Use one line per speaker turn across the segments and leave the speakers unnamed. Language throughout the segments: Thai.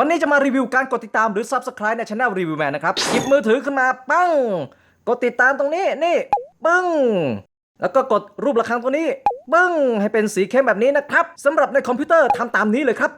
วันนี้จะมารีวิวการกดติดตามหรือ Subscribe ในช anel Review Man นะครับหยิบมือถือขึ้นมาปั้ง กดติดตามตรงนี้นี่ปึ้ง แล้วก็กดรูประฆังตัวนี้ ปึ้ง ให้เป็นสีเข้มแบบนี้นะครับสำหรับในคอมพิวเตอร์ทำตามนี้เลยครับ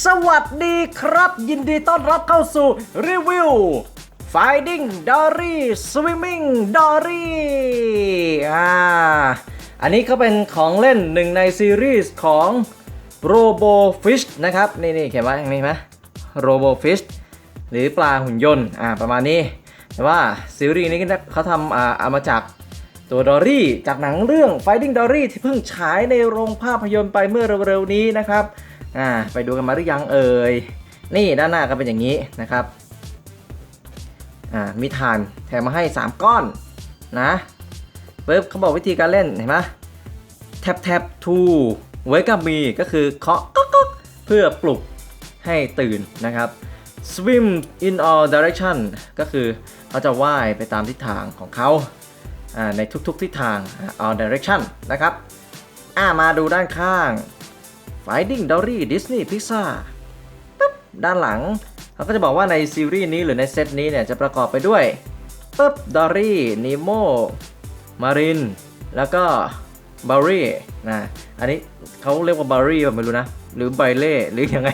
สวัสดีครับ ยินดีต้อนรับเข้าสู่รีวิว Finding Dory Swimming Dory อ่าอันนี้ก็เป็นของเล่นหนึ่งในซีรีส์ของ Robo Fish นะครับ นี่นี่เขียนไว้อย่างนี้ไหม Robo Fish หรือปลาหุ่นยนต์อ่าประมาณนี้ แต่ว่าซีรีส์นี้เขาทำอ่าเอามาจากตัวดอรี่จากหนังเรื่อง Finding Dory ที่เพิ่งฉายในโรงภาพยนตร์ไปเมื่อเร็วๆนี้นะครับ อ่าไปดูกันมาหรือยังเอ่ยนี่ด้านหน้าก็เป็นอย่างนี้นะครับอ่ามีฐานแถมมาให้ 3 ก้อนนะปึ๊บเขาบอกวิธีการเล่นเห็นไหมแท็บแท็บทูเวกับมีก็คือเคาะก๊อกเพื่อปลุกให้ตื่นนะครับ swim in all direction ก็คือเขาจะว่ายไปตามทิศทางของเขาอ่าในทุกๆทิศทางอ่า all direction นะครับ อ่ามาดูด้านข้าง Finding Dory Disney Pixar ปึ๊บด้านหลังเขาก็จะบอกว่าในซีรีส์นี้หรือในเซตนี้เนี่ยจะประกอบไปด้วยปึ๊บ Dory Nemo Marin แล้วก็ b a r r y นะอันนี้เขาเรียกว่า b a r r y แบบไม่รู้นะ หรือ b a เล่หรือยังไง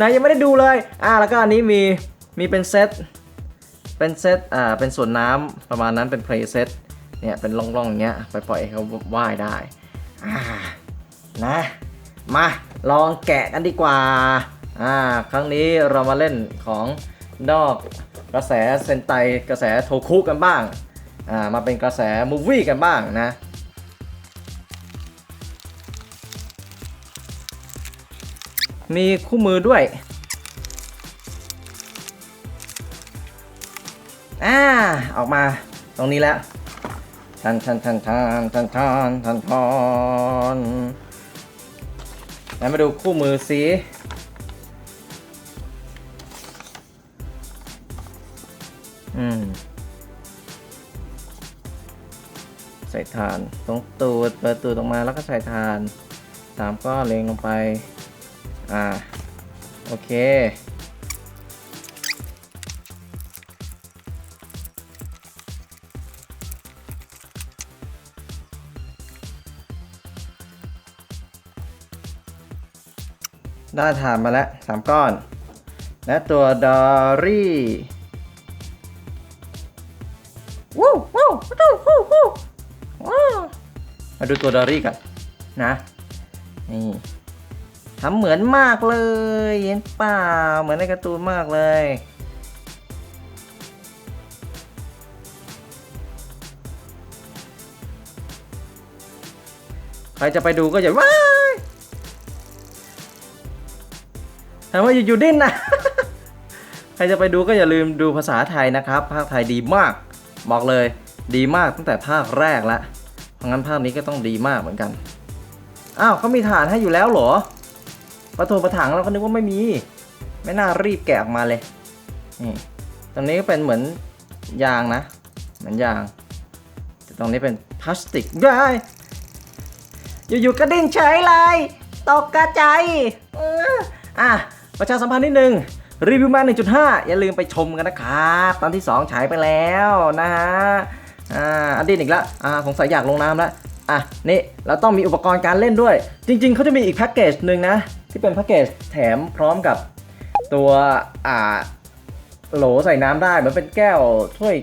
นะยังไม่ได้ดูเลยอ่าแล้วก็อันนี้มีมีเป็นเซตเป็นเซตอ่าเป็นส่วนน้ำประมาณนั้นเป็นเพลย์เซตเนี่ยเป็นร่องๆอย่างเงี้ยไปปล่อยให้เขาว่ายได้อ่านะ มาลองแกะกันดีกว่า อ่า ครั้งนี้เรามาเล่นของนอกกระแสเซนไตกระแสโทคุกันบ้าง อ่า มาเป็นกระแสมูฟวี่กันบ้างนะมีคู่มือด้วย อ่า ออกมาตรงนี้แล้วทันทันทันทันทันทันทันทัน แล้วมาดูคู่มือสิอืม ใส่ฐานตรงตูดเปิดตูดออกมาแล้วก็ใส่ฐานสามก้อนเลงลงไป อ่า โอเค ได้ฐานมาแล้วสามก้อน และตัวดอรี่วู้วู้วู้วู้วู้ว้าวมาดูตัวดอรี่กันนะ นี่ทำเหมือนมากเลย เห็นเปล่าเหมือนในการ์ตูนมากเลย ใครจะไปดูก็อย่าว้า แต่ว่าอยู่ๆดิ้นนะ ใครจะไปดูก็อย่าลืมดูภาษาไทยนะครับ ภาคไทยดีมาก บอกเลย ดีมากตั้งแต่ภาคแรกล้วเพราะงั้นภาคนี้ก็ต้องดีมากเหมือนกัน อ้าวเขามีฐานให้อยู่แล้วเหรอประตูประถังเราก็นึกว่าไม่มี ไม่น่ารีบแกะออกมาเลยนี่ตรงนี้ก็เป็นเหมือนยางนะ เหมือนยาง แต่ตรงนี้เป็นพลาสติกได้ยอยู่ๆก็ดิ้นเฉยเลย ตกกระจายอออะ ประชาสัมพันธ์นิดนึงรีวิวมา1.5 อย่าลืมไปชมกันนะครับตอนที่ 2 ฉายไปแล้วนะฮะอ่าอันดินอีกแล้วอ่าสงสัยอยากลงน้ำแล้วอะนี่เราต้องมีอุปกรณ์การเล่นด้วย จริง ๆเขาจะมีอีกแพ็กเกจหนึ่งนะ ที่เป็นแพ็กเกจแถมพร้อมกับตัวอ่าโหลใส่น้ำได้เหมือนเป็นแก้วถ้วย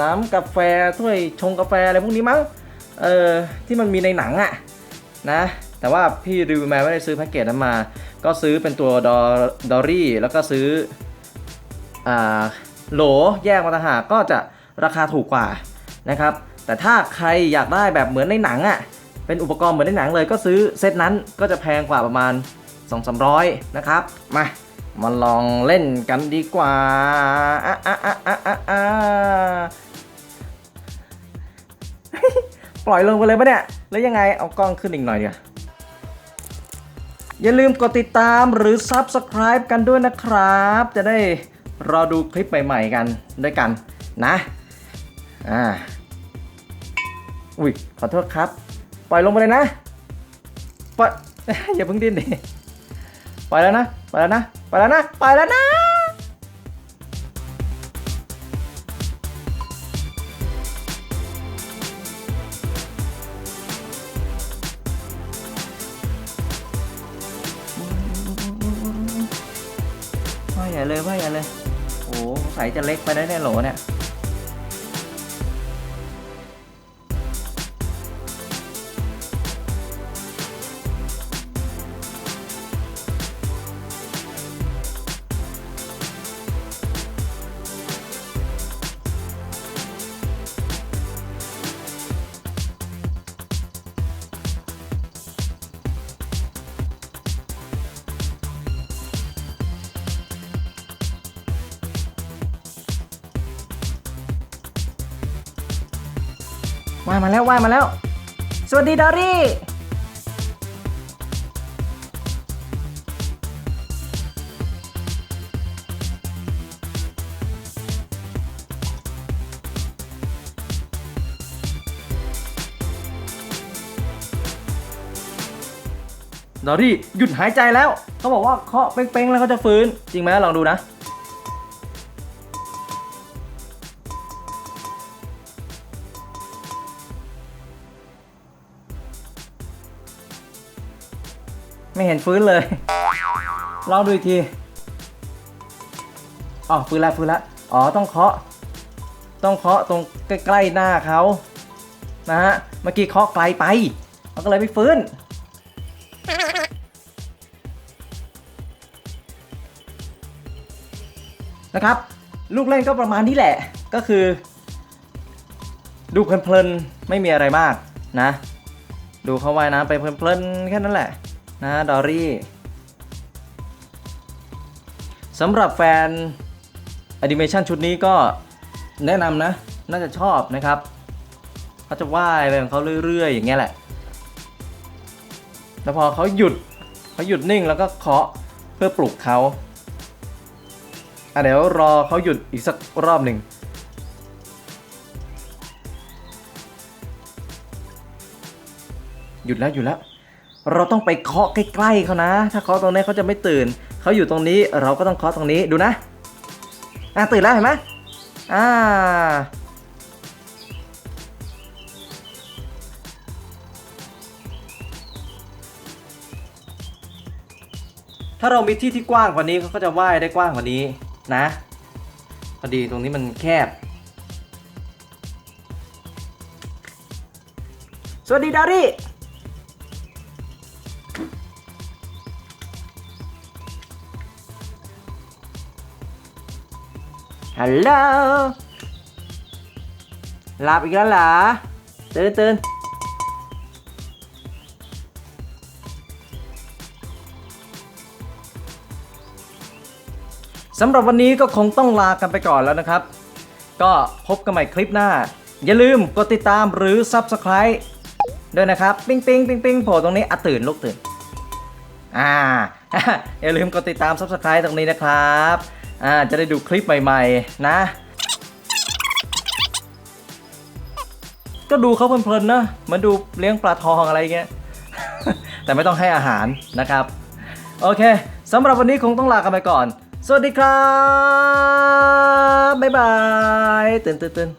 น้ำกาแฟถ้วยชงกาแฟอะไรพวกนี้มั้งเออที่มันมีในหนังอะนะ แต่ว่าพี่รีวิวแมนไม่ได้ซื้อแพ็กเกจนั้นมา ก็ซื้อเป็นตัวดอดอรี่ แล้วก็ซื้ออ่าโหลแยกมาต่างหากก็จะราคาถูกกว่านะครับ แต่ถ้าใครอยากได้แบบเหมือนในหนังอะ่ะ เป็นอุปกรณ์เหมือนในหนังเลย ก็ซื้อเซตนั้นก็จะแพงกว่าประมาณ 2 3 0 0 นะครับ มามาลองเล่นกันดีกว่าอะอะอะอะอะอะปล่อยลงไปเลยปะเนี่ย แล้วยังไงเอากล้องขึ้นอีกหน่อยเดียว อย่าลืมกดติดตามหรือ Subscribe กันด้วยนะครับ จะได้รอดูคลิปใหม่ๆกันด้วยกันนะ อ่า อุ้ยขอโทษครับ ปล่อยลงไปเลยนะปล่อยอย่าเพิ่งดิ้นดิปล่อยแล้วนะ ปล่อยแล้วนะ ปล่อยแล้วนะ ปล่อยแล้วนะ ใหญ่เลยว่าใหญ่เลย โอ้สงสัยจะเล็กไปได้แน่หรอเนี่ย ว่ายมาแล้วว่ายมาแล้ว สวัสดีดอรี่ ดอรี่หยุดหายใจแล้ว เขาบอกว่าเคาะเป้งๆแล้วเขาจะฟื้น จริงไหมลองดูนะ ไม่เห็นฟื้นเลย ลองดูอีกทีอ๋อฟื้นแล้วฟื้นแล้วอ๋อต้องเคาะ ต้องเคาะตรงใกล้ๆหน้าเขานะฮะเมื่อกี้เคาะไกลไปมันก็เลยไม่ฟื้นนะครับ ลูกเล่นก็ประมาณนี้แหละก็คือ ดูเพลินๆไม่มีอะไรมากนะ ดูเขาว่ายน้ำไปเพลินๆแค่นั้นแหละ นะดอรี่สำหรับแฟนแอนิเมชันชุดนี้ก็แนะนำนะ น่าจะชอบนะครับเขาจะว่ายไปของเขาเรื่อย ๆ อย่างเงี้ยแหละ แล้วพอเขาหยุดเขาหยุดนิ่งแล้วก็เคาะเพื่อปลุกเขาอะเดี๋ยวรอเขาหยุดอีกสักรอบหนึ่งหยุดแล้วหยุดแล้ว เราต้องไปเคาะใกล้ๆเขานะ ถ้าเคาะตรงนี้เขาจะไม่ตื่น เขาอยู่ตรงนี้เราก็ต้องเคาะตรงนี้ดูนะอะตื่นแล้วเห็นไหมอ่าถ้าเรามีที่ที่กว้างกว่านี้เขาก็จะว่ายได้กว้างกว่านี้นะ พอดีตรงนี้มันแคบ สวัสดีดารี่ ฮัลโหลหลับอีกแล้วเหรอตื่นตื่นสำหรับวันนี้ก็คงต้องลากันไปก่อนแล้วนะครับ ก็พบกันใหม่คลิปหน้า อย่าลืมกดติดตามหรือ Subscribe ด้วยนะครับ ปิ้งปิ้งปิ้งปิ้งโผล่ตรงนี้อะตื่นลูกตื่น อ่า อย่าลืมกดติดตาม Subscribe ตรงนี้นะครับ อ่าจะได้ดูคลิปใหม่ๆ นะ ก็ดูเขาเพลินๆนะเหมือนดูเลี้ยงปลาทองอะไรเงี้ย แต่ไม่ต้องให้อาหารนะครับ โอเคสำหรับวันนี้คงต้องลากันไปก่อน สวัสดีครับ บ๊ายบาย ตื่นตื่นตื่น